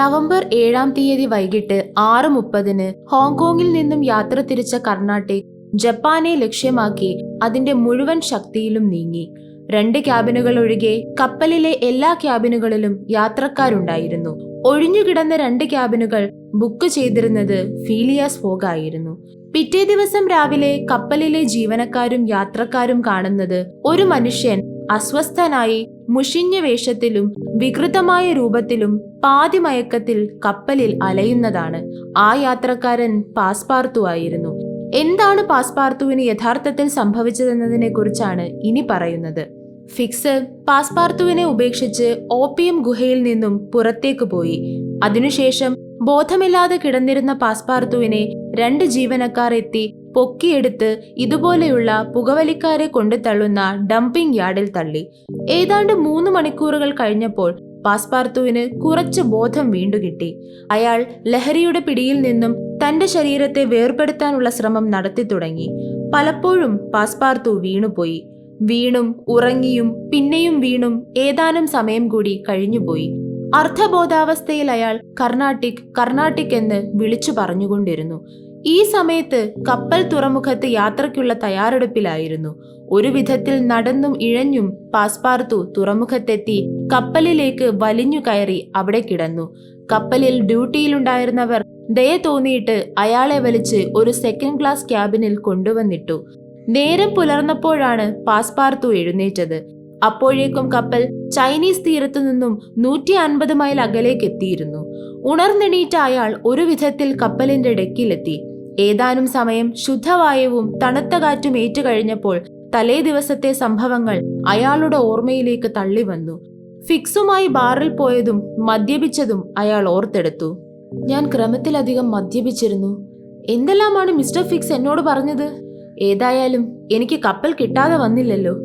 November ഏഴാം തീയതി വൈകിട്ട് ആറ് മുപ്പതിന് ഹോങ്കോങ്ങിൽ നിന്നും യാത്ര തിരിച്ച കർണാട്ടിക് ജപ്പാനെ ലക്ഷ്യമാക്കി അതിന്റെ മുഴുവൻ ശക്തിയിലും നീങ്ങി. രണ്ട് ക്യാബിനുകൾ ഒഴികെ കപ്പലിലെ എല്ലാ ക്യാബിനുകളിലും യാത്രക്കാരുണ്ടായിരുന്നു. ഒഴിഞ്ഞുകിടന്ന രണ്ട് ക്യാബിനുകൾ ബുക്ക് ചെയ്തിരുന്നത് ഫീലിയാസ് ഫോഗ് ആയിരുന്നു. പിറ്റേ ദിവസം രാവിലെ കപ്പലിലെ ജീവനക്കാരും യാത്രക്കാരും കാണുന്നത് ഒരു മനുഷ്യൻ അസ്വസ്ഥനായി മുഷിഞ്ഞ വേഷത്തിലും വികൃതമായ രൂപത്തിലും പാതിമയക്കത്തിൽ കപ്പലിൽ അലയുന്നതാണ്. ആ യാത്രക്കാരൻ പാസ്പാർത്തു ആയിരുന്നു. എന്താണ് പാസ്പാർത്തുവിന് യഥാർത്ഥത്തിൽ സംഭവിച്ചതെന്നതിനെ കുറിച്ചാണ് ഇനി പറയുന്നത്. ഫിക്സ് പാസ്പാർത്തുവിനെ ഉപേക്ഷിച്ച് ഓപ്പിയം ഗുഹയിൽ നിന്നും പുറത്തേക്ക് പോയി. അതിനുശേഷം ബോധമില്ലാതെ കിടന്നിരുന്ന പാസ്പാർത്തുവിനെ രണ്ട് ജീവനക്കാർ എത്തി പൊക്കിയെടുത്ത് ഇതുപോലെയുള്ള പുകവലിക്കാരെ കൊണ്ടു തള്ളുന്ന ഡംപിംഗ് യാർഡിൽ തള്ളി. ഏതാണ്ട് മൂന്ന് മണിക്കൂറുകൾ കഴിഞ്ഞപ്പോൾ പാസ്പാർത്തുവിന് കുറച്ച് ബോധം വീണ്ടുകിട്ടി. അയാൾ ലഹരിയുടെ പിടിയിൽ നിന്നും തന്റെ ശരീരത്തെ വേർപെടുത്താനുള്ള ശ്രമം നടത്തി തുടങ്ങി. പലപ്പോഴും പാസ്പാർത്തു വീണുപോയി. വീണും ഉറങ്ങിയും പിന്നെയും വീണും ഏതാനും സമയം കൂടി കഴിഞ്ഞുപോയി. അർദ്ധബോധാവസ്ഥയിൽ അയാൾ കർണാട്ടിക് കർണാട്ടിക് എന്ന് വിളിച്ചു പറഞ്ഞുകൊണ്ടിരുന്നു. ഈ സമയത്ത് കപ്പൽ തുറമുഖത്ത് യാത്രയ്ക്കുള്ള തയ്യാറെടുപ്പിലായിരുന്നു. ഒരു വിധത്തിൽ നടന്നും ഇഴഞ്ഞും പാസ്പാർത്തു തുറമുഖത്തെത്തി കപ്പലിലേക്ക് വലിഞ്ഞു കയറി അവിടെ കിടന്നു. കപ്പലിൽ ഡ്യൂട്ടിയിലുണ്ടായിരുന്നവർ ദയ തോന്നിയിട്ട് അയാളെ വലിച്ച് ഒരു സെക്കൻഡ് ക്ലാസ് ക്യാബിനിൽ കൊണ്ടുവന്നിട്ടു. നേരം പുലർന്നപ്പോഴാണ് പാസ്പാർത്തു എഴുന്നേറ്റത്. അപ്പോഴേക്കും കപ്പൽ ചൈനീസ് തീരത്തു നിന്നും നൂറ്റി അൻപത് മൈൽ അകലേക്ക് എത്തിയിരുന്നു ഉണർന്നെണീറ്റ അയാൾ ഒരു വിധത്തിൽ കപ്പലിന്റെ ഡെക്കിലെത്തി. ഏതാനും സമയം ശുദ്ധവായുവും തണുത്ത കാറ്റും ഏറ്റുകഴിഞ്ഞപ്പോൾ തലേ ദിവസത്തെ സംഭവങ്ങൾ അയാളുടെ ഓർമ്മയിലേക്ക് തള്ളി വന്നു ഫിക്സുമായി ബാറിൽ പോയതും മദ്യപിച്ചതും അയാൾ ഓർത്തെടുത്തു. ഞാൻ ക്രമത്തിലധികം മദ്യപിച്ചിരുന്നു. എന്തെല്ലാമാണ് മിസ്റ്റർ ഫിക്സ് എന്നോട് പറഞ്ഞത്? ഏതായാലും എനിക്ക് കപ്പൽ കിട്ടാതെ വന്നില്ലല്ലോ.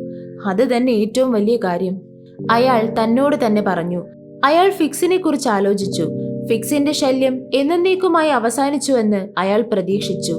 അത് തന്നെ ഏറ്റവും വലിയ കാര്യം. അയാൾ തന്നോട് തന്നെ പറഞ്ഞു. അയാൾ ഫിക്സിനെ കുറിച്ച് ആലോചിച്ചു. ഫിക്സിന്റെ ശല്യം എന്നേക്കുമായി അവസാനിച്ചുവെന്ന് അയാൾ പ്രതീക്ഷിച്ചു.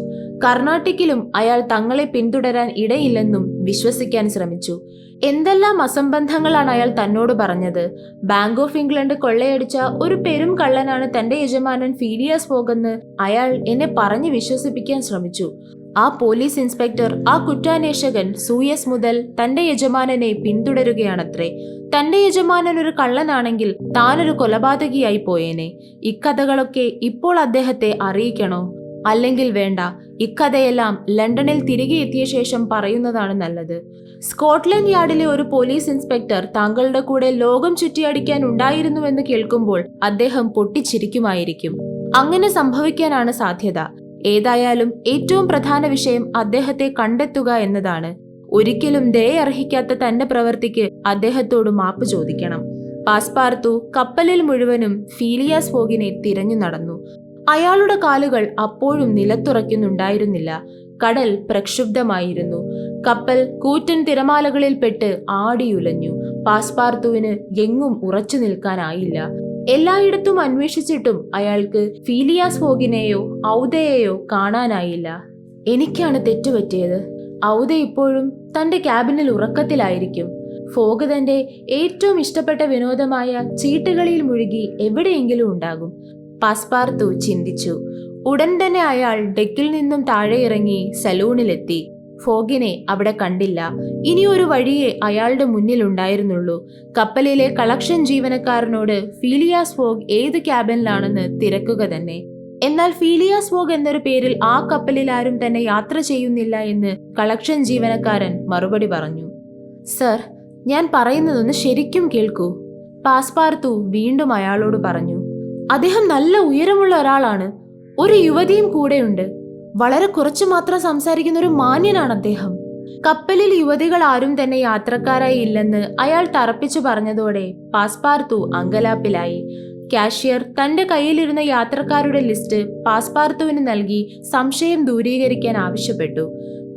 കർണാട്ടിക്കിലും അയാൾ തങ്ങളെ പിന്തുടരാൻ ഇടയില്ലെന്നും വിശ്വസിക്കാൻ ശ്രമിച്ചു. എന്തെല്ലാം അസംബന്ധങ്ങളാണ് അയാൾ തന്നോട് പറഞ്ഞത്? ബാങ്ക് ഓഫ് ഇംഗ്ലണ്ട് കൊള്ളയടിച്ച ഒരു പെരും കള്ളനാണ് തന്റെ യജമാനൻ ഫീലിയാസ് പോകെന്ന് അയാൾ എന്നെ പറഞ്ഞു വിശ്വസിപ്പിക്കാൻ ശ്രമിച്ചു. ആ പോലീസ് ഇൻസ്പെക്ടർ ആ കുറ്റാന്വേഷകൻ സൂയസ് മുതൽ തന്റെ യജമാനനെ പിന്തുടരുകയാണത്രേ. തന്റെ യജമാനൻ ഒരു കള്ളനാണെങ്കിൽ താനൊരു കൊലപാതകിയായി പോയേനെ. ഇക്കഥകളൊക്കെ ഇപ്പോൾ അദ്ദേഹത്തെ അറിയിക്കണോ? അല്ലെങ്കിൽ വേണ്ട ഇക്കഥയെല്ലാം ലണ്ടനിൽ തിരികെ എത്തിയ ശേഷം പറയുന്നതാണ് നല്ലത്. സ്കോട്ട്ലൻഡ് യാർഡിലെ ഒരു പോലീസ് ഇൻസ്പെക്ടർ താങ്കളുടെ കൂടെ ലോകം ചുറ്റിയടിക്കാൻ ഉണ്ടായിരുന്നുവെന്ന് കേൾക്കുമ്പോൾ അദ്ദേഹം പൊട്ടിച്ചിരിക്കുമായിരിക്കും. അങ്ങനെ സംഭവിക്കാനാണ് സാധ്യത. ഏതായാലും ഏറ്റവും പ്രധാന വിഷയം അദ്ദേഹത്തെ കണ്ടെത്തുക എന്നതാണ്. ഒരിക്കലും ദയയർഹിക്കാത്ത തന്റെ പ്രവൃത്തിക്ക് അദ്ദേഹത്തോട് മാപ്പ് ചോദിക്കണം. പാസ്പാർത്തു കപ്പലിൽ മുഴുവനും ഫീലിയാസ് ഫോഗിനെ തിരഞ്ഞു നടന്നു. അയാളുടെ കാലുകൾ അപ്പോഴും നിലത്തുറയ്ക്കുന്നുണ്ടായിരുന്നില്ല. കടൽ പ്രക്ഷുബ്ധമായിരുന്നു. കപ്പൽ കൂറ്റൻ തിരമാലകളിൽ തിരമാലകളിൽപ്പെട്ട് ആടിയുലഞ്ഞു. പാസ്പാർത്തുവിന് എങ്ങും ഉറച്ചു നിൽക്കാനായില്ല. എല്ലായിടത്തും അന്വേഷിച്ചിട്ടും അയാൾക്ക് ഫീലിയാസ് ഫോഗിനെയോ ഔദയെയോ കാണാനായില്ല. എനിക്കാണ് തെറ്റുപറ്റിയത്. ഔദ ഇപ്പോഴും തന്റെ ക്യാബിനിൽ ഉറക്കത്തിലായിരിക്കും. ഫോഗ് തന്റെ ഏറ്റവും ഇഷ്ടപ്പെട്ട വിനോദമായ ചീട്ടുകളിയിൽ മുഴുകി എവിടെയെങ്കിലും ഉണ്ടാകും. പാസ്പാർത്തു ചിന്തിച്ചു. ഉടൻ തന്നെ അയാൾ ഡെക്കിൽ നിന്നും താഴെ ഇറങ്ങി സലൂണിലെത്തി. ഫോഗിനെ അവിടെ കണ്ടില്ല. ഇനിയൊരു വഴിയേ അയാളുടെ മുന്നിൽ ഉണ്ടായിരുന്നുള്ളൂ. കപ്പലിലെ കളക്ഷൻ ജീവനക്കാരനോട് ഫീലിയാസ് ഫോഗ് ഏത് ക്യാബിനിലാണെന്ന് തിരക്കുക തന്നെ. എന്നാൽ ഫീലിയാസ് ഫോഗ് എന്നൊരു പേരിൽ ആ കപ്പലിൽ ആരും തന്നെ യാത്ര ചെയ്യുന്നില്ല എന്ന് കളക്ഷൻ ജീവനക്കാരൻ മറുപടി പറഞ്ഞു. സർ ഞാൻ പറയുന്നതൊന്ന് ശരിക്കും കേൾക്കൂ പാസ്പാർത്തു വീണ്ടും അയാളോട് പറഞ്ഞു. അദ്ദേഹം നല്ല ഉയരമുള്ള ഒരാളാണ്. ഒരു യുവതിയും കൂടെയുണ്ട്. വളരെ കുറച്ചു മാത്രം സംസാരിക്കുന്ന ഒരു മാന്യനാണ് അദ്ദേഹം. കപ്പലിൽ യുവതികൾ ആരും തന്നെ യാത്രക്കാരായി ഇല്ലെന്ന് അയാൾ തറപ്പിച്ചു പറഞ്ഞതോടെ പാസ്പാർത്തു അങ്കലാപ്പിലായി. കാഷ്യർ തന്റെ കയ്യിലിരുന്ന യാത്രക്കാരുടെ ലിസ്റ്റ് പാസ്പാർത്തുവിന് നൽകി സംശയം ദൂരീകരിക്കാൻ ആവശ്യപ്പെട്ടു.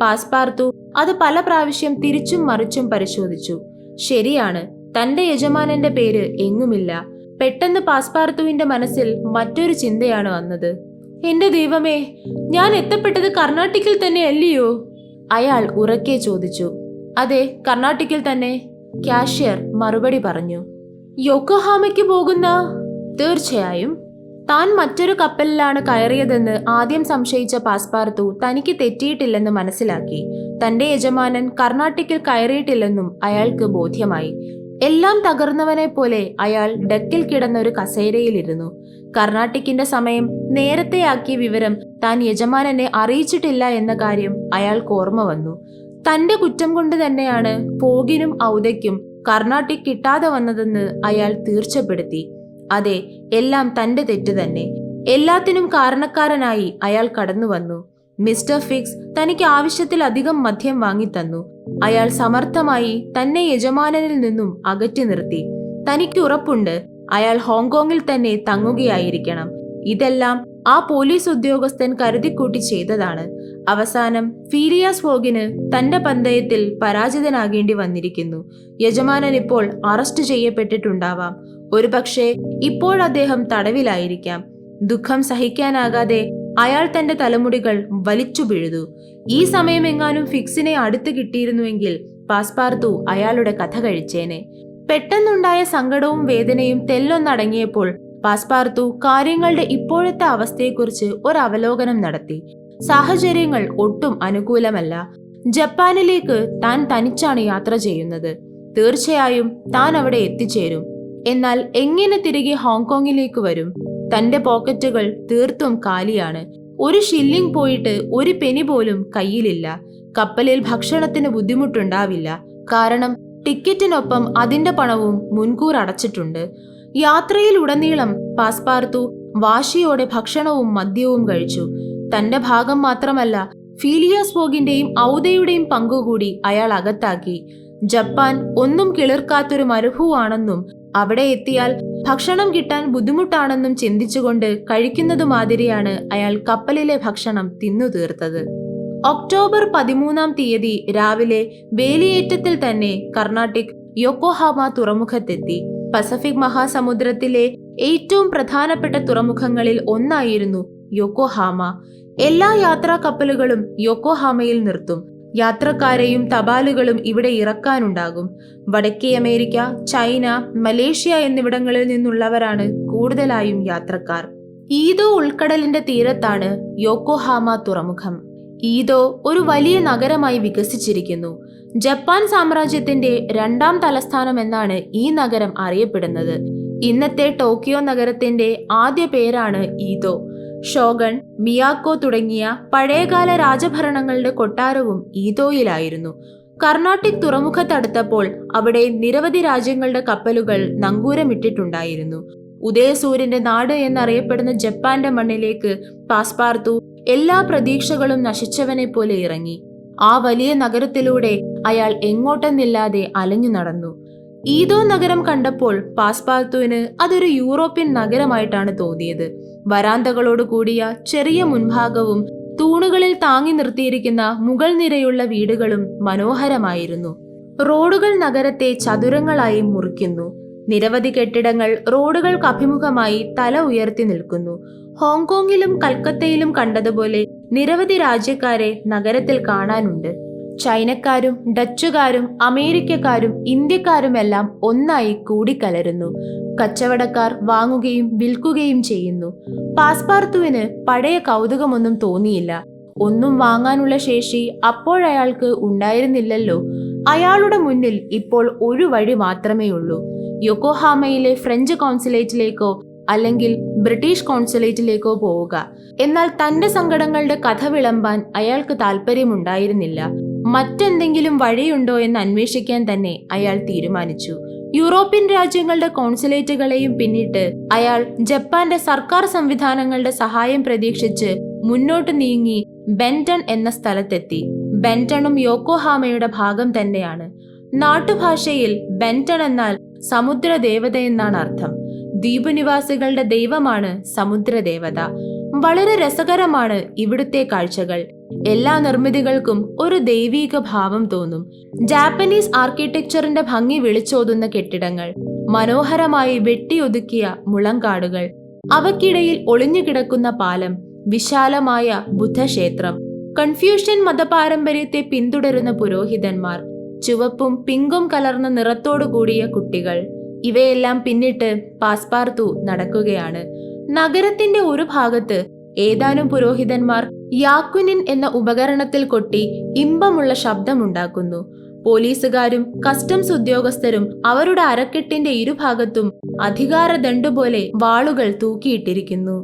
പാസ്പാർത്തു അത് പല പ്രാവശ്യം തിരിച്ചും മറിച്ചും പരിശോധിച്ചു. ശരിയാണ് തന്റെ യജമാനന്റെ പേര് എങ്ങുമില്ല. പെട്ടെന്ന് പാസ്പാർത്തുവിന്റെ മനസ്സിൽ മറ്റൊരു ചിന്തയാണ് വന്നത്. എന്റെ ദൈവമേ ഞാൻ എത്തപ്പെട്ടത് കർണാട്ടിക്കിൽ തന്നെ അല്ലയോ അയാൾ ഉറക്കെ ചോദിച്ചു. അതെ കർണാട്ടിക്കിൽ തന്നെ കാഷ്യർ മറുപടി പറഞ്ഞു. യൊക്കോഹാമയ്ക്ക് പോകുന്ന? തീർച്ചയായും. താൻ മറ്റൊരു കപ്പലിലാണ് കയറിയതെന്ന് ആദ്യം സംശയിച്ച പാസ്പാർത്തു തനിക്ക് തെറ്റിയിട്ടില്ലെന്ന് മനസ്സിലാക്കി. തന്റെ യജമാനൻ കർണാട്ടിക്കിൽ കയറിയിട്ടില്ലെന്നും അയാൾക്ക് ബോധ്യമായി. എല്ലാം തകർന്നവനെ പോലെ അയാൾ ഡക്കിൽ കിടന്ന ഒരു കസേരയിലിരുന്നു. കർണാട്ടിക്കിന്റെ സമയം നേരത്തെയാക്കിയ വിവരം താൻ യജമാനനെ അറിയിച്ചിട്ടില്ല എന്ന കാര്യം അയാൾക്ക് ഓർമ്മ വന്നു. തന്റെ കുറ്റം കൊണ്ട് തന്നെയാണ് പോകിനും ഔദയ്ക്കും കർണാട്ടിക് കിട്ടാതെ വന്നതെന്ന് അയാൾ തീർച്ചപ്പെടുത്തി. അതെ എല്ലാം തന്റെ തെറ്റ് തന്നെ. എല്ലാത്തിനും കാരണക്കാരനായി അയാൾ കടന്നു വന്നു മിസ്റ്റർ ഫിക്സ് തനിക്ക് ആവശ്യത്തിലധികം മദ്യം വാങ്ങിത്തന്നു. അയാൾ സമർത്ഥമായി തന്നെ യജമാനനിൽ നിന്നും അകറ്റി നിർത്തി. തനിക്ക് ഉറപ്പുണ്ട് അയാൾ ഹോങ്കോങ്ങിൽ തന്നെ തങ്ങുകയായിരിക്കണം. ഇതെല്ലാം ആ പോലീസ് ഉദ്യോഗസ്ഥൻ കരുതിക്കൂട്ടി ചെയ്തതാണ്. അവസാനം ഫീലിയാസ് ഫോഗിന് തന്റെ പന്തയത്തിൽ പരാജിതനാകേണ്ടി വന്നിരിക്കുന്നു. യജമാനൻ ഇപ്പോൾ അറസ്റ്റ് ചെയ്യപ്പെട്ടിട്ടുണ്ടാവാം. ഒരുപക്ഷെ ഇപ്പോഴദ്ദേഹം തടവിലായിരിക്കാം. ദുഃഖം സഹിക്കാനാകാതെ അയാൾ തന്റെ തലമുടികൾ വലിച്ചു പിഴുതു. ഈ സമയമെങ്ങാനും ഫിക്സിനെ അടുത്ത് കിട്ടിയിരുന്നുവെങ്കിൽ പാസ്പാർത്തു അയാളുടെ കഥ കഴിച്ചേനെ. പെട്ടെന്നുണ്ടായ സങ്കടവും വേദനയും തെല്ലൊന്നടങ്ങിയപ്പോൾ പാസ്പാർത്തു കാര്യങ്ങളുടെ ഇപ്പോഴത്തെ അവസ്ഥയെക്കുറിച്ച് ഒരു അവലോകനം നടത്തി. സാഹചര്യങ്ങൾ ഒട്ടും അനുകൂലമല്ല. ജപ്പാനിലേക്ക് താൻ തനിച്ചാണ് യാത്ര ചെയ്യുന്നത്. തീർച്ചയായും താൻ അവിടെ എത്തിച്ചേരും. എന്നാൽ എങ്ങനെ തിരികെ ഹോങ്കോങ്ങിലേക്ക് വരും? തന്റെ പോക്കറ്റുകൾ തീർത്തും കാലിയാണ്. ഒരു ഷില്ലിംഗ് പോയിട്ട് ഒരു പെനി പോലും കയ്യിലില്ല. കപ്പലിൽ ഭക്ഷണത്തിന് ബുദ്ധിമുട്ടുണ്ടാവില്ല. കാരണം ടിക്കറ്റിനൊപ്പം അതിന്റെ പണവും മുൻകൂർ അടച്ചിട്ടുണ്ട്. യാത്രയിൽ ഉടനീളം പാസ്പാർത്തു വാശിയോടെ ഭക്ഷണവും മദ്യവും കഴിച്ചു. തന്റെ ഭാഗം മാത്രമല്ല ഫീലിയാസ് പോഗിന്റെയും ഔദയുടെയും പങ്കുകൂടി അയാൾ അകത്താക്കി. ജപ്പാൻ ഒന്നും കിളിർക്കാത്തൊരു മരുഭൂവാണെന്നും അവിടെ എത്തിയാൽ ഭക്ഷണം കിട്ടാൻ ബുദ്ധിമുട്ടാണെന്നും ചിന്തിച്ചുകൊണ്ട് കഴിക്കുന്നതുമാതിരിയാണ് അയാൾ കപ്പലിലെ ഭക്ഷണം തിന്നു തീർത്തത് ഒക്ടോബർ പതിമൂന്നാം തീയതി രാവിലെ വേലിയേറ്റത്തിൽ തന്നെ കർണാട്ടിക് യൊക്കോഹാമ തുറമുഖത്തെത്തി. പസഫിക് മഹാസമുദ്രത്തിലെ ഏറ്റവും പ്രധാനപ്പെട്ട തുറമുഖങ്ങളിൽ ഒന്നായിരുന്നു യൊക്കോഹാമ. എല്ലാ യാത്രാ കപ്പലുകളും യൊക്കോഹാമയിൽ നിർത്തും. യാത്രക്കാരെയും തപാലുകളും ഇവിടെ ഇറക്കാനുണ്ടാകും. വടക്കേ അമേരിക്ക ചൈന മലേഷ്യ എന്നിവിടങ്ങളിൽ നിന്നുള്ളവരാണ് കൂടുതലായും യാത്രക്കാർ. ഈദോ ഉൾക്കടലിന്റെ തീരത്താണ് യോക്കോഹാമ തുറമുഖം. ഈദോ ഒരു വലിയ നഗരമായി വികസിച്ചിരിക്കുന്നു. ജപ്പാൻ സാമ്രാജ്യത്തിന്റെ രണ്ടാം തലസ്ഥാനം എന്നാണ് ഈ നഗരം അറിയപ്പെടുന്നത്. ഇന്നത്തെ ടോക്കിയോ നഗരത്തിന്റെ ആദ്യ പേരാണ് ഈദോ. ഷോഗൺ മിയാക്കോ തുടങ്ങിയ പഴയകാല രാജഭരണങ്ങളുടെ കൊട്ടാരവും ഈതോയിലായിരുന്നു കർണാട്ടിക് തുറമുഖത്തടുത്തപ്പോൾ അവിടെ നിരവധി രാജ്യങ്ങളുടെ കപ്പലുകൾ നങ്കൂരമിട്ടിട്ടുണ്ടായിരുന്നു. ഉദയസൂര്യന്റെ നാട് എന്നറിയപ്പെടുന്ന ജപ്പാന്റെ മണ്ണിലേക്ക് പാസ്പാർത്തു എല്ലാ പ്രതീക്ഷകളും നശിച്ചവനെ പോലെ ഇറങ്ങി. ആ വലിയ നഗരത്തിലൂടെ അയാൾ എങ്ങോട്ടെന്നില്ലാതെ അലഞ്ഞു നടന്നു. ഈദോ നഗരം കണ്ടപ്പോൾ പാസ്പാർത്തുവിന് അതൊരു യൂറോപ്യൻ നഗരമായിട്ടാണ് തോന്നിയത്. വരാന്തകളോട് കൂടിയ ചെറിയ മുൻഭാഗവും തൂണുകളിൽ താങ്ങി നിർത്തിയിരിക്കുന്ന മുകൾ നിരയുള്ള വീടുകളും മനോഹരമായിരുന്നു. റോഡുകൾ നഗരത്തെ ചതുരങ്ങളായി മുറിക്കുന്നു. നിരവധി കെട്ടിടങ്ങൾ റോഡുകൾക്ക് അഭിമുഖമായി തല ഉയർത്തി നിൽക്കുന്നു. ഹോങ്കോങ്ങിലും കൽക്കത്തയിലും കണ്ടതുപോലെ നിരവധി രാജ്യക്കാരെ നഗരത്തിൽ കാണാനുണ്ട്. ചൈനക്കാരും ഡച്ചുകാരും അമേരിക്കക്കാരും ഇന്ത്യക്കാരുമെല്ലാം ഒന്നായി കൂടിക്കലരുന്നു. കച്ചവടക്കാർ വാങ്ങുകയും വിൽക്കുകയും ചെയ്യുന്നു. പാസ്പാർത്തുവിന് പഴയ കൗതുകമൊന്നും തോന്നിയില്ല. ഒന്നും വാങ്ങാനുള്ള ശേഷി അപ്പോഴയാൾക്ക് ഉണ്ടായിരുന്നില്ലല്ലോ. അയാളുടെ മുന്നിൽ ഇപ്പോൾ ഒരു വഴി മാത്രമേ ഉള്ളൂ യൊക്കോഹാമയിലെ ഫ്രഞ്ച് കോൺസുലേറ്റിലേക്കോ അല്ലെങ്കിൽ ബ്രിട്ടീഷ് കോൺസുലേറ്റിലേക്കോ പോവുക. എന്നാൽ തന്റെ സങ്കടങ്ങളുടെ കഥ വിളമ്പാൻ അയാൾക്ക് താല്പര്യമുണ്ടായിരുന്നില്ല മറ്റെന്തെങ്കിലും വഴിയുണ്ടോ എന്ന് അന്വേഷിക്കാൻ തന്നെ അയാൾ തീരുമാനിച്ചു. യൂറോപ്യൻ രാജ്യങ്ങളുടെ കോൺസുലേറ്റുകളെയും പിന്നിട്ട് അയാൾ ജപ്പാന്റെ സർക്കാർ സംവിധാനങ്ങളുടെ സഹായം പ്രതീക്ഷിച്ച് മുന്നോട്ട് നീങ്ങി ബെന്റൺ എന്ന സ്ഥലത്തെത്തി. ബെന്റണും യോക്കോഹാമയുടെ ഭാഗം തന്നെയാണ്. നാട്ടുഭാഷയിൽ ബെന്റൺ എന്നാൽ സമുദ്രദേവത എന്നാണ് അർത്ഥം. ദ്വീപ് നിവാസികളുടെ ദൈവമാണ് സമുദ്രദേവത. വളരെ രസകരമാണ് ഇവിടുത്തെ കാഴ്ചകൾ. എല്ലാ നിർമ്മിതികൾക്കും ഒരു ദൈവീക ഭാവം തോന്നും. ജാപ്പനീസ് ആർക്കിടെക്ചറിന്റെ ഭംഗി വിളിച്ചോതുന്ന കെട്ടിടങ്ങൾ മനോഹരമായി വെട്ടിയൊതുക്കിയ മുളങ്കാടുകൾ അവക്കിടയിൽ ഒളിഞ്ഞുകിടക്കുന്ന പാലം വിശാലമായ ബുദ്ധക്ഷേത്രം കൺഫ്യൂഷ്യൻ മതപാരമ്പര്യത്തെ പിന്തുടരുന്ന പുരോഹിതന്മാർ ചുവപ്പും പിങ്കും കലർന്ന നിറത്തോടു കൂടിയ കുട്ടികൾ. ഇവയെല്ലാം പിന്നിട്ട് പാസ്പാർത്തു നടക്കുകയാണ്. നഗരത്തിന്റെ ഒരു ഭാഗത്ത് ഏതാനും പുരോഹിതന്മാർ യാക്കുനിൻ എന്ന ഉപകരണത്തിൽ കൊട്ടി ഇമ്പമുള്ള ശബ്ദമുണ്ടാക്കുന്നു. പോലീസുകാരും കസ്റ്റംസ് ഉദ്യോഗസ്ഥരും അവരുടെ അരക്കെട്ടിന്റെ ഇരുഭാഗത്തും അധികാരദണ്ഡുപോലെ വാളുകൾ തൂക്കിയിട്ടിരിക്കുന്നു.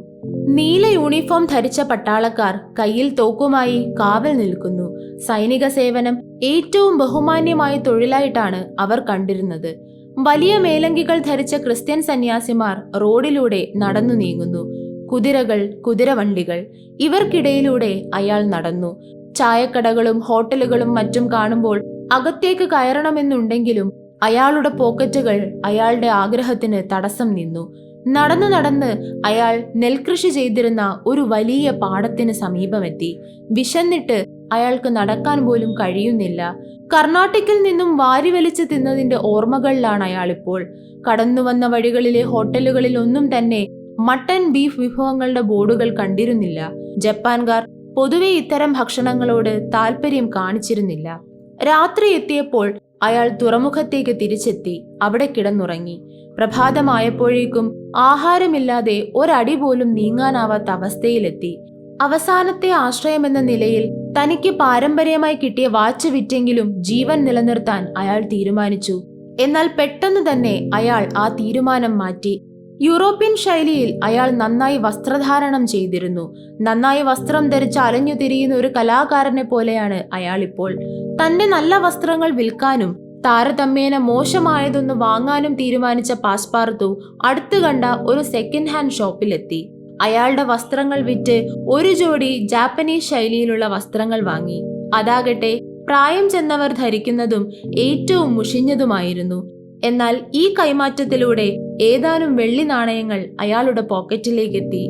നീല യൂണിഫോം ധരിച്ച പട്ടാളക്കാർ കയ്യിൽ തോക്കുമായി കാവൽ നിൽക്കുന്നു. സൈനിക സേവനം ഏറ്റവും ബഹുമാന്യമായ തൊഴിലായിട്ടാണ് അവർ കണ്ടിരുന്നത്. വലിയ മേലങ്കികൾ ധരിച്ച ക്രിസ്ത്യൻ സന്യാസിമാർ റോഡിലൂടെ നടന്നു നീങ്ങുന്നു. കുതിരകൾ കുതിരവണ്ടികൾ ഇവർക്കിടയിലൂടെ അയാൾ നടന്നു. ചായക്കടകളും ഹോട്ടലുകളും മറ്റും കാണുമ്പോൾ അകത്തേക്ക് കയറണമെന്നുണ്ടെങ്കിലും അയാളുടെ പോക്കറ്റുകൾ അയാളുടെ ആഗ്രഹത്തിന് തടസ്സം നിന്നു. നടന്നു നടന്ന് അയാൾ നെൽകൃഷി ചെയ്തിരുന്ന ഒരു വലിയ പാടത്തിന് സമീപമെത്തി. വിശന്നിട്ട് അയാൾക്ക് നടക്കാൻ പോലും കഴിയുന്നില്ല. കർണാട്ടിക്കിൽ നിന്നും വാരി വലിച്ചു തിന്നതിന്റെ ഓർമ്മകളിലാണ് അയാളിപ്പോൾ. കടന്നു വന്ന വഴികളിലെ ഹോട്ടലുകളിൽ ഒന്നും തന്നെ മട്ടൻ ബീഫ് വിഭവങ്ങളുടെ ബോർഡുകൾ കണ്ടിരുന്നില്ല. ജപ്പാൻകാർ പൊതുവെ ഇത്തരം ഭക്ഷണങ്ങളോട് താല്പര്യം കാണിച്ചിരുന്നില്ല. രാത്രി എത്തിയപ്പോൾ അയാൾ തുറമുഖത്തേക്ക് തിരിച്ചെത്തി. അവിടെ കിടന്നുറങ്ങി. പ്രഭാതമായപ്പോഴേക്കും ആഹാരമില്ലാതെ ഒരടി പോലും നീങ്ങാനാവാത്ത അവസ്ഥയിലെത്തി. അവസാനത്തെ ആശ്രയമെന്ന നിലയിൽ തനിക്ക് പാരമ്പര്യമായി കിട്ടിയ വാച്ച് വിറ്റെങ്കിലും ജീവൻ നിലനിർത്താൻ അയാൾ തീരുമാനിച്ചു. എന്നാൽ പെട്ടെന്ന് തന്നെ അയാൾ ആ തീരുമാനം മാറ്റി. യൂറോപ്യൻ ശൈലിയിൽ അയാൾ നന്നായി വസ്ത്രധാരണം ചെയ്തിരുന്നു. നന്നായി വസ്ത്രം ധരിച്ച് അലഞ്ഞു തിരിയുന്ന ഒരു കലാകാരനെ പോലെയാണ് അയാൾ ഇപ്പോൾ. തന്റെ നല്ല വസ്ത്രങ്ങൾ വിൽക്കാനും താരതമ്യേന മോശമായതൊന്ന് വാങ്ങാനും തീരുമാനിച്ച പാസ്പാർത്തു അടുത്തു കണ്ട ഒരു സെക്കൻഡ് ഹാൻഡ് ഷോപ്പിലെത്തി. അയാളുടെ വസ്ത്രങ്ങൾ വിറ്റ് ഒരു ജോഡി ജാപ്പനീസ് ശൈലിയിലുള്ള വസ്ത്രങ്ങൾ വാങ്ങി. അതാകട്ടെ പ്രായം ചെന്നവർ ധരിക്കുന്നതും ഏറ്റവും മുഷിഞ്ഞതുമായിരുന്നു. എന്നാൽ ഈ കൈമാറ്റത്തിലൂടെ ഏതാനും വെള്ളി നാണയങ്ങൾ അയാളുടെ പോക്കറ്റിലേക്ക് എത്തി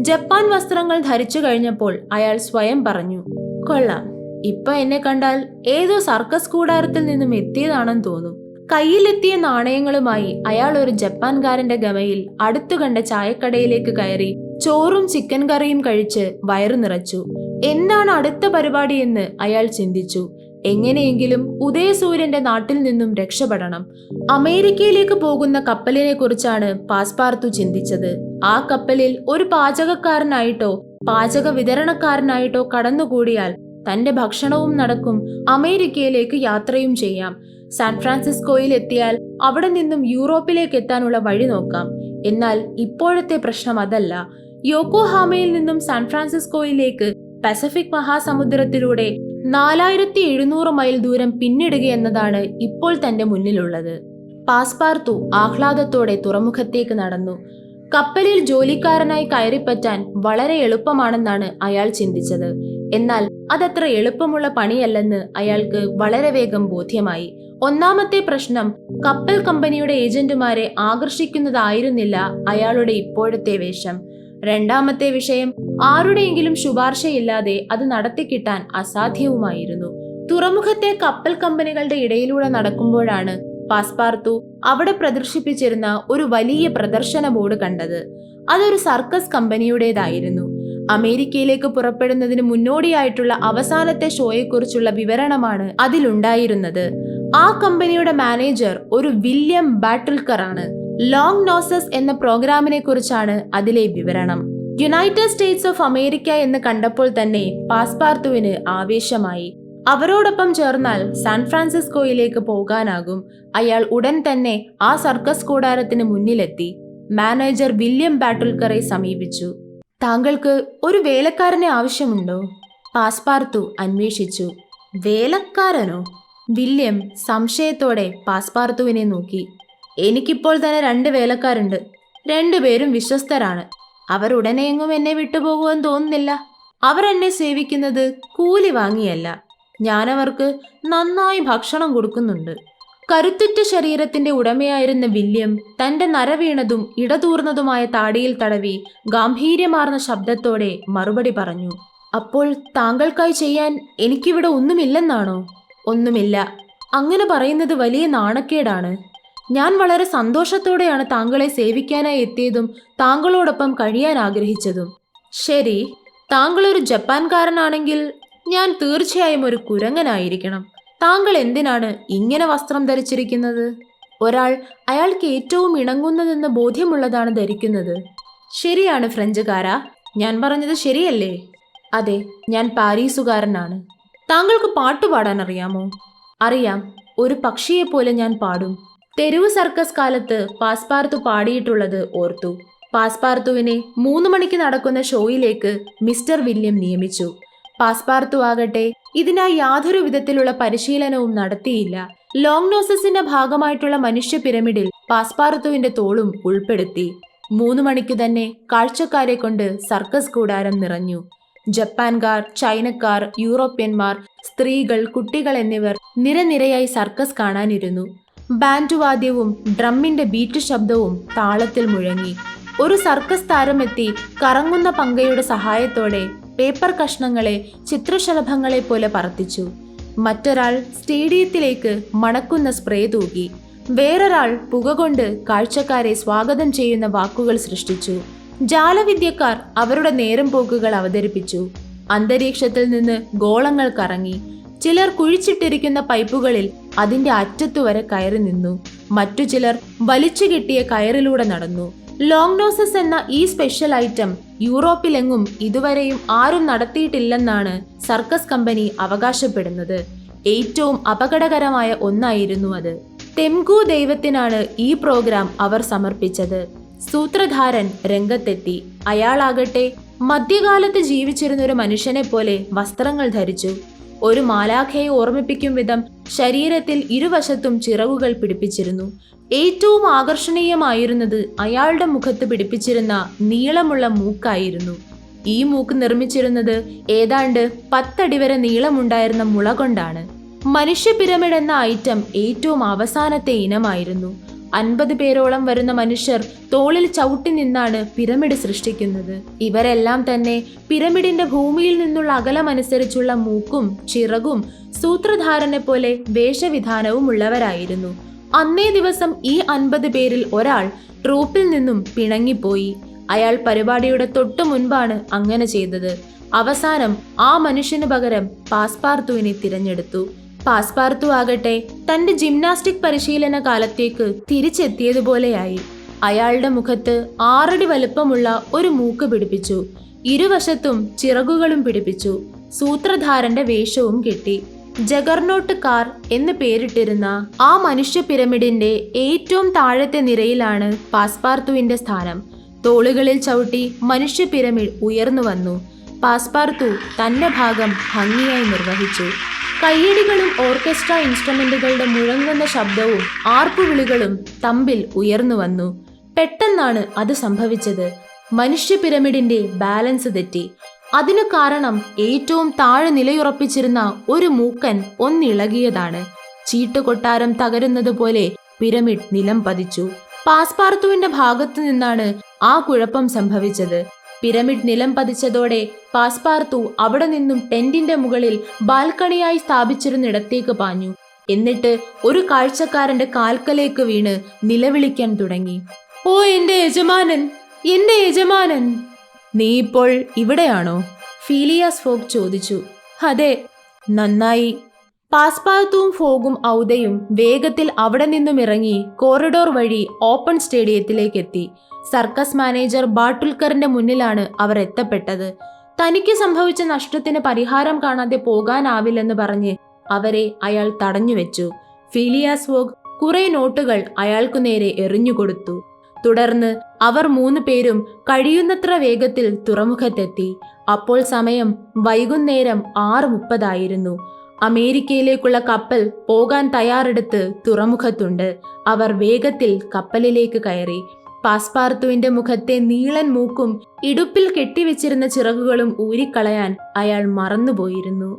ജപ്പാൻ വസ്ത്രങ്ങൾ ധരിച്ചു കഴിഞ്ഞപ്പോൾ അയാൾ സ്വയം പറഞ്ഞു കൊള്ളാം. ഇപ്പൊ എന്നെ കണ്ടാൽ ഏതോ സർക്കസ് കൂടാരത്തിൽ നിന്നും എത്തിയതാണെന്ന് തോന്നും. കയ്യിലെത്തിയ നാണയങ്ങളുമായി അയാൾ ഒരു ജപ്പാൻകാരന്റെ ഗമയിൽ അടുത്തു കണ്ട ചായക്കടയിലേക്ക് കയറി ചോറും ചിക്കൻ കറിയും കഴിച്ച് വയറു നിറച്ചു. എന്താണ് അടുത്ത പരിപാടി എന്ന് അയാൾ ചിന്തിച്ചു. എങ്ങനെയെങ്കിലും ഉദയസൂര്യന്റെ നാട്ടിൽ നിന്നും രക്ഷപ്പെടണം. അമേരിക്കയിലേക്ക് പോകുന്ന കപ്പലിനെ കുറിച്ചാണ് പാസ്പാർത്തു ചിന്തിച്ചത്. ആ കപ്പലിൽ ഒരു പാചകക്കാരനായിട്ടോ പാചക വിതരണക്കാരനായിട്ടോ കടന്നുകൂടിയാൽ തന്റെ ഭക്ഷണവും നടക്കും. അമേരിക്കയിലേക്ക് യാത്രയും ചെയ്യാം. സാൻ ഫ്രാൻസിസ്കോയിൽ എത്തിയാൽ അവിടെ നിന്നും യൂറോപ്പിലേക്ക് എത്താനുള്ള വഴി നോക്കാം. എന്നാൽ ഇപ്പോഴത്തെ പ്രശ്നം അതല്ല. യോക്കോഹാമയിൽ നിന്നും സാൻ ഫ്രാൻസിസ്കോയിലേക്ക് പസഫിക് മഹാസമുദ്രത്തിലൂടെ നാലായിരത്തി എഴുന്നൂറ് മൈൽ ദൂരം പിന്നിടുക എന്നതാണ് ഇപ്പോൾ തന്റെ മുന്നിലുള്ളത്. പാസ്പാർത്തു ആഹ്ലാദത്തോടെ തുറമുഖത്തേക്ക് നടന്നു. കപ്പലിൽ ജോലിക്കാരനായി കയറിപ്പറ്റാൻ വളരെ എളുപ്പമാണെന്നാണ് അയാൾ ചിന്തിച്ചത്. എന്നാൽ അതത്ര എളുപ്പമുള്ള പണിയല്ലെന്ന് അയാൾക്ക് വളരെ വേഗം ബോധ്യമായി. ഒന്നാമത്തെ പ്രശ്നം കപ്പൽ കമ്പനിയുടെ ഏജന്റുമാരെ ആകർഷിക്കുന്നതായിരുന്നില്ല അയാളുടെ ഇപ്പോഴത്തെ വേഷം. രണ്ടാമത്തെ വിഷയം ആരുടെയെങ്കിലും ശുപാർശയില്ലാതെ അത് നടത്തിക്കിട്ടാൻ അസാധ്യവുമായിരുന്നു. തുറമുഖത്തെ കപ്പൽ കമ്പനികളുടെ ഇടയിലൂടെ നടക്കുമ്പോഴാണ് പാസ്പാർത്തു അവിടെ പ്രദർശിപ്പിച്ചിരുന്ന ഒരു വലിയ പ്രദർശന ബോർഡ് കണ്ടത്. അതൊരു സർക്കസ് കമ്പനിയുടേതായിരുന്നു. അമേരിക്കയിലേക്ക് പുറപ്പെടുന്നതിന് മുന്നോടിയായിട്ടുള്ള അവസാനത്തെ ഷോയെക്കുറിച്ചുള്ള വിവരണമാണ് അതിലുണ്ടായിരുന്നത്. ആ കമ്പനിയുടെ മാനേജർ ഒരു വില്യം ബാട്ടിൽക്കർ ആണ് ലോങ് നോസസ് എന്ന പ്രോഗ്രാമിനെ കുറിച്ചാണ് അതിലെ വിവരണം. യുണൈറ്റഡ് സ്റ്റേറ്റ്സ് ഓഫ് അമേരിക്ക എന്ന് കണ്ടപ്പോൾ തന്നെ പാസ്പാർത്തുവിന് ആവേശമായി. അവരോടൊപ്പം ചേർന്നാൽ സാൻ ഫ്രാൻസിസ്കോയിലേക്ക് പോകാനാകും. അയാൾ ഉടൻ തന്നെ ആ സർക്കസ് കൂടാരത്തിന് മുന്നിലെത്തി. മാനേജർ വില്യം ബാട്ടുൽക്കറെ സമീപിച്ചു. താങ്കൾക്ക് ഒരു വേലക്കാരനെ ആവശ്യമുണ്ടോ? പാസ്പാർത്തു അന്വേഷിച്ചു. വേലക്കാരനോ? വില്യം സംശയത്തോടെ പാസ്പാർത്തുവിനെ നോക്കി. എനിക്കിപ്പോൾ തന്നെ രണ്ട് വേലക്കാരുണ്ട്. രണ്ടുപേരും വിശ്വസ്തരാണ്. അവർ ഉടനെയെങ്ങും എന്നെ വിട്ടുപോകുമെന്ന് തോന്നുന്നില്ല. അവർ എന്നെ സേവിക്കുന്നത് കൂലി വാങ്ങിയല്ല. ഞാനവർക്ക് നന്നായി ഭക്ഷണം കൊടുക്കുന്നുണ്ട്. കരുത്തുറ്റ ശരീരത്തിന്റെ ഉടമയായിരുന്ന വില്യം തന്റെ നരവീണതും ഇടതൂർന്നതുമായ താടിയിൽ തടവി ഗാംഭീര്യമാർന്ന ശബ്ദത്തോടെ മറുപടി പറഞ്ഞു അപ്പോൾ താങ്കൾക്കായി ചെയ്യാൻ എനിക്കിവിടെ ഒന്നുമില്ലെന്നാണോ? ഒന്നുമില്ല. അങ്ങനെ പറയുന്നത് വലിയ നാണക്കേടാണ്. ഞാൻ വളരെ സന്തോഷത്തോടെയാണ് താങ്കളെ സേവിക്കാനായി എത്തിയതും താങ്കളോടൊപ്പം കഴിയാൻ ആഗ്രഹിച്ചതും. ശരി താങ്കളൊരു ജപ്പാൻകാരനാണെങ്കിൽ ഞാൻ തീർച്ചയായും ഒരു കുരങ്ങനായിരിക്കണം. താങ്കൾ എന്തിനാണ് ഇങ്ങനെ വസ്ത്രം ധരിച്ചിരിക്കുന്നത്? ഒരാൾ അയാൾക്ക് ഏറ്റവും ഇണങ്ങുന്നതെന്ന് ബോധ്യമുള്ളതാണ് ധരിക്കുന്നത്. ശരിയാണ് ഫ്രഞ്ചുകാരാ ഞാൻ പറഞ്ഞത് ശരിയല്ലേ? അതെ ഞാൻ പാരീസുകാരനാണ്. താങ്കൾക്ക് പാട്ടുപാടാൻ അറിയാമോ? അറിയാം ഒരു പക്ഷിയെ പോലെ ഞാൻ പാടും. തെരുവ് സർക്കസ് കാലത്ത് പാസ്പാർത്തു പാടിയിട്ടുള്ളത് ഓർത്തു. പാസ്പാർത്തുവിനെ മൂന്ന് മണിക്ക് നടക്കുന്ന ഷോയിലേക്ക് മിസ്റ്റർ വില്യം നിയമിച്ചു. പാസ്പാർത്തു ആകട്ടെ ഇതിനായി യാതൊരു വിധത്തിലുള്ള പരിശീലനവും നടത്തിയില്ല. ലോങ് നോസസിന്റെ ഭാഗമായിട്ടുള്ള മനുഷ്യ പിരമിഡിൽ പാസ്പാർത്തുവിന്റെ തോളും ഉൾപ്പെടുത്തി. മൂന്ന് മണിക്ക് തന്നെ കാഴ്ചക്കാരെ കൊണ്ട് സർക്കസ് കൂടാരം നിറഞ്ഞു. ജപ്പാൻകാർ ചൈനക്കാർ യൂറോപ്യന്മാർ സ്ത്രീകൾ കുട്ടികൾ എന്നിവർ നിരനിരയായി സർക്കസ് കാണാനിരുന്നു. ബാൻഡ് വാദ്യവും ഡ്രമ്മിന്റെ ബീറ്റ് ശബ്ദവും താളത്തിൽ മുഴങ്ങി. ഒരു സർക്കസ് താരമെത്തി കറങ്ങുന്ന പങ്കയുടെ സഹായത്തോടെ പേപ്പർ കഷ്ണങ്ങളെ ചിത്രശലഭങ്ങളെ പോലെ പറത്തിച്ചു. മറ്റൊരാൾ സ്റ്റേഡിയത്തിലേക്ക് മണക്കുന്ന സ്പ്രേ തൂകി. വേറൊരാൾ പുക കൊണ്ട് കാഴ്ചക്കാരെ സ്വാഗതം ചെയ്യുന്ന വാക്കുകൾ സൃഷ്ടിച്ചു. ജാലവിദ്യക്കാർ അവരുടെ നേരം പോക്കുകൾ അവതരിപ്പിച്ചു. അന്തരീക്ഷത്തിൽ നിന്ന് ഗോളങ്ങൾ കറങ്ങി. ചിലർ കുഴിച്ചിട്ടിരിക്കുന്ന പൈപ്പുകളിൽ അതിന്റെ അറ്റത്തുവരെ കയറി നിന്നു. മറ്റു ചിലർ വലിച്ചു കയറിലൂടെ നടന്നു. ലോങ് നോസസ് എന്ന ഈ സ്പെഷ്യൽ ഐറ്റം യൂറോപ്പിലെങ്ങും ഇതുവരെയും ആരും നടത്തിയിട്ടില്ലെന്നാണ് സർക്കസ് കമ്പനി അവകാശപ്പെടുന്നത്. ഏറ്റവും അപകടകരമായ ഒന്നായിരുന്നു അത്. തെംഗു ദൈവത്തിനാണ് ഈ പ്രോഗ്രാം അവർ സമർപ്പിച്ചത്. സൂത്രധാരൻ രംഗത്തെത്തി. അയാളാകട്ടെ മധ്യകാലത്ത് ജീവിച്ചിരുന്ന ഒരു മനുഷ്യനെ പോലെ വസ്ത്രങ്ങൾ ധരിച്ചു. ഒരു മാലാഖയെ ഓർമ്മിപ്പിക്കും വിധം ശരീരത്തിൽ ഇരുവശത്തും ചിറകുകൾ പിടിപ്പിച്ചിരുന്നു. ഏറ്റവും ആകർഷണീയമായിരുന്നത് അയാളുടെ മുഖത്ത് പിടിപ്പിച്ചിരുന്ന നീളമുള്ള മൂക്കായിരുന്നു. ഈ മൂക്ക് നിർമ്മിച്ചിരുന്നത് ഏതാണ്ട് പത്തടി വരെ നീളമുണ്ടായിരുന്ന മുള കൊണ്ടാണ് മനുഷ്യ പിരമിഡ് എന്ന ഐറ്റം ഏറ്റവും അവസാനത്തെ ഇനമായിരുന്നു. അൻപത് പേരോളം വരുന്ന മനുഷ്യർ തോളിൽ ചവിട്ടി നിന്നാണ് പിരമിഡ് സൃഷ്ടിക്കുന്നത്. ഇവരെല്ലാം തന്നെ പിരമിഡിന്റെ ഭൂമിയിൽ നിന്നുള്ള അകലമനുസരിച്ചുള്ള മൂക്കും ചിറകും സൂത്രധാരനെ പോലെ വേഷവിധാനവും ഉള്ളവരായിരുന്നു. അന്നേ ദിവസം ഈ അൻപത് പേരിൽ ഒരാൾ ട്രൂപ്പിൽ നിന്നും പിണങ്ങിപ്പോയി. അയാൾ പരിപാടിയുടെ തൊട്ടു മുൻപാണ് അങ്ങനെ ചെയ്തത്. അവസാനം ആ മനുഷ്യന് പകരം പാസ്പാർത്തുവിനെ തിരഞ്ഞെടുത്തു. പാസ്പാർത്തു ആകട്ടെ തന്റെ ജിംനാസ്റ്റിക് പരിശീലന കാലത്തേക്ക് തിരിച്ചെത്തിയതുപോലെയായി. അയാളുടെ മുഖത്ത് ആറടി വലുപ്പമുള്ള ഒരു മൂക്ക് പിടിപ്പിച്ചു. ഇരുവശത്തും ചിറകുകളും പിടിപ്പിച്ചു. സൂത്രധാരന്റെ വേഷവും കിട്ടി. ജഗർനോട്ട് കാർ എന്ന് പേരിട്ടിരുന്ന ആ മനുഷ്യ പിരമിഡിന്റെ ഏറ്റവും താഴത്തെ നിരയിലാണ് പാസ്പാർത്തുവിന്റെ സ്ഥാനം. തോളുകളിൽ ചവിട്ടി മനുഷ്യ പിരമിഡ് ഉയർന്നു വന്നു. പാസ്പാർത്തു തന്റെ ഭാഗം ഭംഗിയായി നിർവഹിച്ചു. കയ്യടികളും ഓർക്കസ്ട്ര ഇൻസ്ട്രുമെന്റുകളുടെ മുഴങ്ങുന്ന ശബ്ദവും ആർപ്പുവിളികളും തമ്പിൽ ഉയർന്നു വന്നു. പെട്ടെന്നാണ് അത് സംഭവിച്ചത്. മനുഷ്യ പിരമിഡിന്റെ ബാലൻസ് തെറ്റി. അതിനു കാരണം ഏറ്റവും താഴെ നിലയുറപ്പിച്ചിരുന്ന ഒരു മൂക്കൻ ഒന്നിളകിയതാണ്. ചീട്ടുകൊട്ടാരം തകരുന്നത് പോലെ പിരമിഡ് നിലം പതിച്ചു. പാസ്പാർത്തുവിന്റെ ഭാഗത്തു നിന്നാണ് ആ കുഴപ്പം സംഭവിച്ചത്. പിരമിഡ് നിലം പതിച്ചതോടെ പാസ്പാർത്തു അവിടെ നിന്നും ടെന്റിന്റെ മുകളിൽ ബാൽക്കണിയായി സ്ഥാപിച്ചിരുന്നിടത്തേക്ക് പാഞ്ഞു. എന്നിട്ട് ഒരു കാഴ്ചക്കാരന്റെ കാൽക്കലേക്ക് വീണ് നിലവിളിക്കാൻ തുടങ്ങി. ഓ എന്റെ യജമാനൻ! എന്റെ യജമാനൻ! നീ ഇപ്പോൾ ഇവിടെയാണോ? ഫീലിയാസ് ഫോഗ് ചോദിച്ചു. അതെ നന്നായി. പാസ്പാത്തും ഫോഗും ഔദയും വേഗത്തിൽ അവിടെ നിന്നും ഇറങ്ങി കോറിഡോർ വഴി ഓപ്പൺ സ്റ്റേഡിയത്തിലേക്ക് എത്തി സർക്കസ് മാനേജർ ബാട്ടുൽക്കറിന്റെ മുന്നിലാണ് അവർ എത്തപ്പെട്ടത്. തനിക്ക് സംഭവിച്ച നഷ്ടത്തിന് പരിഹാരം കാണാതെ പോകാനാവില്ലെന്ന് പറഞ്ഞ് അവരെ അയാൾ തടഞ്ഞുവെച്ചു. ഫീലിയാസ് ഫോഗ് കുറെ നോട്ടുകൾ അയാൾക്കു നേരെ എറിഞ്ഞുകൊടുത്തു. തുടർന്ന് അവർ മൂന്ന് പേരും കഴിയുന്നത്ര വേഗത്തിൽ തുറമുഖത്തെത്തി. അപ്പോൾ സമയം വൈകുന്നേരം ആറ് മുപ്പതായിരുന്നു. അമേരിക്കയിലേക്കുള്ള കപ്പൽ പോകാൻ തയ്യാറെടുത്ത് തുറമുഖത്തുണ്ട്. അവർ വേഗത്തിൽ കപ്പലിലേക്ക് കയറി. പാസ്പാർത്തുവിന്റെ മുഖത്തെ നീളൻ മൂക്കും ഇടുപ്പിൽ കെട്ടിവെച്ചിരുന്ന ചിറകുകളും ഊരിക്കളയാൻ അയാൾ മറന്നുപോയിരുന്നു.